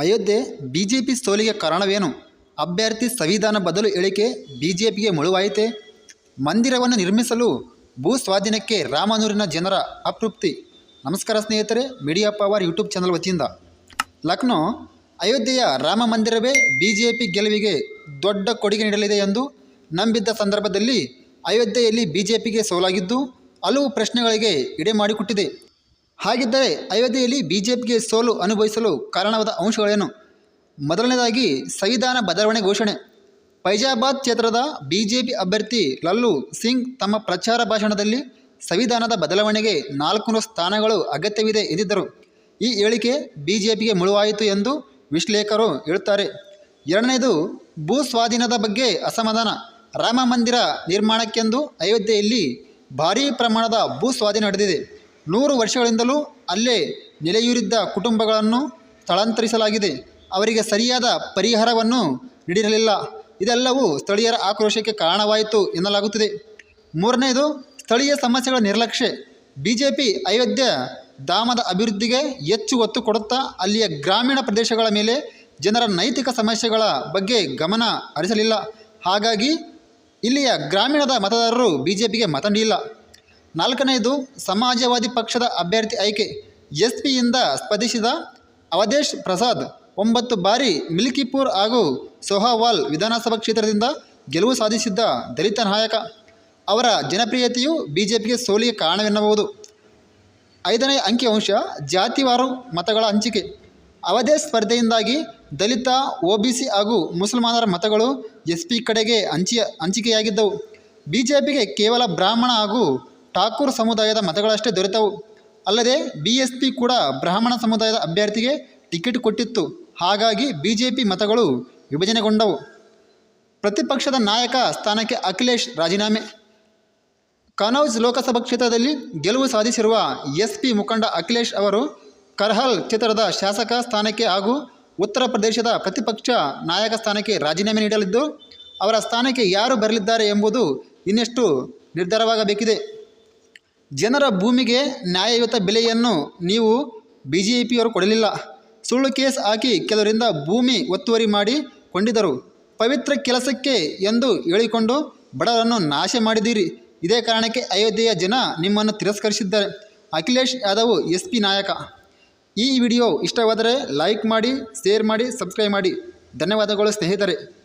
Ayodhya BJP ಸೋಲಿಗೆ ಕಾರಣವೇನು? ಅಭ್ಯರ್ಥಿ ಸಂವಿಧಾನ ಬದಲು ಹೇಳಿಕೆ ಬಿಜೆಪಿಗೆ ಮುಳುವಾಯಿತೆ? ಮಂದಿರವನ್ನು ನಿರ್ಮಿಸಲು ಭೂ ಸ್ವಾಧೀನಕ್ಕೆ ರಾಮನೂರಿನ ಜನರ ಅತೃಪ್ತಿ. ನಮಸ್ಕಾರ ಸ್ನೇಹಿತರೆ, ಮೀಡಿಯಾ ಪವರ್ ಯೂಟ್ಯೂಬ್ ಚಾನಲ್ ವತಿಯಿಂದ. ಲಕ್ನೋ, ಅಯೋಧ್ಯೆಯ ರಾಮ ಮಂದಿರವೇ ಬಿಜೆಪಿ ಗೆಲುವಿಗೆ ದೊಡ್ಡ ಕೊಡುಗೆ ನೀಡಲಿದೆ ಎಂದು ನಂಬಿದ್ದ ಸಂದರ್ಭದಲ್ಲಿ ಅಯೋಧ್ಯೆಯಲ್ಲಿ ಬಿಜೆಪಿಗೆ ಸೋಲಾಗಿದ್ದು, ಹಲವು ಪ್ರಶ್ನೆಗಳಿಗೆ ಇಡೆ ಮಾಡಿಕೊಟ್ಟಿದೆ. ಹಾಗಿದ್ದರೆ ಅಯೋಧ್ಯೆಯಲ್ಲಿ ಬಿಜೆಪಿಗೆ ಸೋಲು ಅನುಭವಿಸಲು ಕಾರಣವಾದ ಅಂಶಗಳೇನು? ಮೊದಲನೇದಾಗಿ ಸಂವಿಧಾನ ಬದಲಾವಣೆ ಘೋಷಣೆ. ಫೈಜಾಬಾದ್ ಕ್ಷೇತ್ರದ ಬಿಜೆಪಿ ಅಭ್ಯರ್ಥಿ ಲಲ್ಲು ಸಿಂಗ್ ತಮ್ಮ ಪ್ರಚಾರ ಭಾಷಣದಲ್ಲಿ ಸಂವಿಧಾನದ ಬದಲಾವಣೆಗೆ ನಾಲ್ಕು ಸ್ಥಾನಗಳು ಅಗತ್ಯವಿದೆ ಎಂದಿದ್ದರು. ಈ ಹೇಳಿಕೆ ಬಿಜೆಪಿಗೆ ಮುಳುವಾಯಿತು ಎಂದು ವಿಶ್ಲೇಷಕರು ಹೇಳುತ್ತಾರೆ. ಎರಡನೇದು, ಭೂ ಸ್ವಾಧೀನದ ಬಗ್ಗೆ ಅಸಮಾಧಾನ. ರಾಮ ಮಂದಿರ ನಿರ್ಮಾಣಕ್ಕೆಂದು ಅಯೋಧ್ಯೆಯಲ್ಲಿ ಭಾರೀ ಪ್ರಮಾಣದ ಭೂ ಸ್ವಾಧೀನ ನಡೆದಿದೆ. ನೂರು ವರ್ಷಗಳಿಂದಲೂ ಅಲ್ಲೇ ನೆಲೆಯೂರಿದ್ದ ಕುಟುಂಬಗಳನ್ನು ಸ್ಥಳಾಂತರಿಸಲಾಗಿದೆ. ಅವರಿಗೆ ಸರಿಯಾದ ಪರಿಹಾರವನ್ನು ನೀಡಿರಲಿಲ್ಲ. ಇದೆಲ್ಲವೂ ಸ್ಥಳೀಯರ ಆಕ್ರೋಶಕ್ಕೆ ಕಾರಣವಾಯಿತು ಎನ್ನಲಾಗುತ್ತಿದೆ. ಮೂರನೆಯದು ಸ್ಥಳೀಯ ಸಮಸ್ಯೆಗಳ ನಿರ್ಲಕ್ಷ್ಯ. ಬಿ ಜೆ ಪಿ ಅಯೋಧ್ಯ ಧಾಮದ ಅಭಿವೃದ್ಧಿಗೆ ಹೆಚ್ಚು ಒತ್ತು ಕೊಡುತ್ತಾ ಅಲ್ಲಿಯ ಗ್ರಾಮೀಣ ಪ್ರದೇಶಗಳ ಮೇಲೆ ಜನರ ನೈತಿಕ ಸಮಸ್ಯೆಗಳ ಬಗ್ಗೆ ಗಮನ ಹರಿಸಲಿಲ್ಲ. ಹಾಗಾಗಿ ಇಲ್ಲಿಯ ಗ್ರಾಮೀಣದ ಮತದಾರರು ಬಿ ಜೆ ಪಿಗೆ ಮತ ನೀಡಿಲ್ಲ. ನಾಲ್ಕನೆಯದು ಸಮಾಜವಾದಿ ಪಕ್ಷದ ಅಭ್ಯರ್ಥಿ ಆಯ್ಕೆ. ಎಸ್ ಪಿಯಿಂದ ಸ್ಪರ್ಧಿಸಿದ ಅವಧೇಶ್ ಪ್ರಸಾದ್ ಒಂಬತ್ತು ಬಾರಿ ಮಿಲ್ಕಿಪುರ್ ಹಾಗೂ ಸೊಹಾವಾಲ್ ವಿಧಾನಸಭಾ ಕ್ಷೇತ್ರದಿಂದ ಗೆಲುವು ಸಾಧಿಸಿದ್ದ ದಲಿತ ನಾಯಕ. ಅವರ ಜನಪ್ರಿಯತೆಯು ಬಿಜೆಪಿಗೆ ಸೋಲಿಗೆ ಕಾರಣವೆನ್ನಬಹುದು. ಐದನೇ ಅಂಕಿಅಂಶ ಜಾತಿವಾರು ಮತಗಳ ಹಂಚಿಕೆ. ಅವಧೇ ಸ್ಪರ್ಧೆಯಿಂದಾಗಿ ದಲಿತ, ಒ ಬಿ ಸಿ ಹಾಗೂ ಮುಸಲ್ಮಾನರ ಮತಗಳು ಎಸ್ ಪಿ ಕಡೆಗೆ ಹಂಚಿ ಹಂಚಿಕೆಯಾಗಿದ್ದವು. ಬಿ ಜೆ ಪಿಗೆ ಕೇವಲ ಬ್ರಾಹ್ಮಣ ಹಾಗೂ ಠಾಕೂರ್ ಸಮುದಾಯದ ಮತಗಳಷ್ಟೇ ದೊರೆತವು. ಅಲ್ಲದೆ ಬಿ ಎಸ್ ಪಿ ಕೂಡ ಬ್ರಾಹ್ಮಣ ಸಮುದಾಯದ ಅಭ್ಯರ್ಥಿಗೆ ಟಿಕೆಟ್ ಕೊಟ್ಟಿತ್ತು. ಹಾಗಾಗಿ ಬಿ ಜೆ ಪಿ ಮತಗಳು ವಿಭಜನೆಗೊಂಡವು. ಪ್ರತಿಪಕ್ಷದ ನಾಯಕ ಸ್ಥಾನಕ್ಕೆ ಅಖಿಲೇಶ್ ರಾಜೀನಾಮೆ. ಕನೌಜ್ ಲೋಕಸಭಾ ಕ್ಷೇತ್ರದಲ್ಲಿ ಗೆಲುವು ಸಾಧಿಸಿರುವ ಎಸ್ ಪಿ ಮುಖಂಡ ಅಖಿಲೇಶ್ ಅವರು ಕರ್ಹಲ್ ಕ್ಷೇತ್ರದ ಶಾಸಕ ಸ್ಥಾನಕ್ಕೆ ಹಾಗೂ ಉತ್ತರ ಪ್ರದೇಶದ ಪ್ರತಿಪಕ್ಷ ನಾಯಕ ಸ್ಥಾನಕ್ಕೆ ರಾಜೀನಾಮೆ ನೀಡಲಿದ್ದು, ಅವರ ಸ್ಥಾನಕ್ಕೆ ಯಾರು ಬರಲಿದ್ದಾರೆ ಎಂಬುದು ಇನ್ನಷ್ಟು ನಿರ್ಧಾರವಾಗಬೇಕಿದೆ. ಜನರ ಭೂಮಿಗೆ ನ್ಯಾಯಯುತ ಬೆಲೆಯನ್ನು ನೀವು ಬಿ ಜೆ ಪಿಯವರು ಕೊಡಲಿಲ್ಲ. ಸುಳ್ಳು ಕೇಸ್ ಹಾಕಿ ಕೆಲವರಿಂದ ಭೂಮಿ ಒತ್ತುವರಿ ಮಾಡಿ ಕೊಂಡಿದ್ದರು. ಪವಿತ್ರ ಕೆಲಸಕ್ಕೆ ಎಂದು ಹೇಳಿಕೊಂಡು ಬಡವರನ್ನು ನಾಶ ಮಾಡಿದ್ದೀರಿ. ಇದೇ ಕಾರಣಕ್ಕೆ ಅಯೋಧ್ಯೆಯ ಜನ ನಿಮ್ಮನ್ನು ತಿರಸ್ಕರಿಸಿದ್ದಾರೆ. ಅಖಿಲೇಶ್ ಯಾದವ್, ಎಸ್ ಪಿ ನಾಯಕ. ಈ ವಿಡಿಯೋ ಇಷ್ಟವಾದರೆ ಲೈಕ್ ಮಾಡಿ, ಶೇರ್ ಮಾಡಿ, ಸಬ್ಸ್ಕ್ರೈಬ್ ಮಾಡಿ. ಧನ್ಯವಾದಗಳು ಸ್ನೇಹಿತರೆ.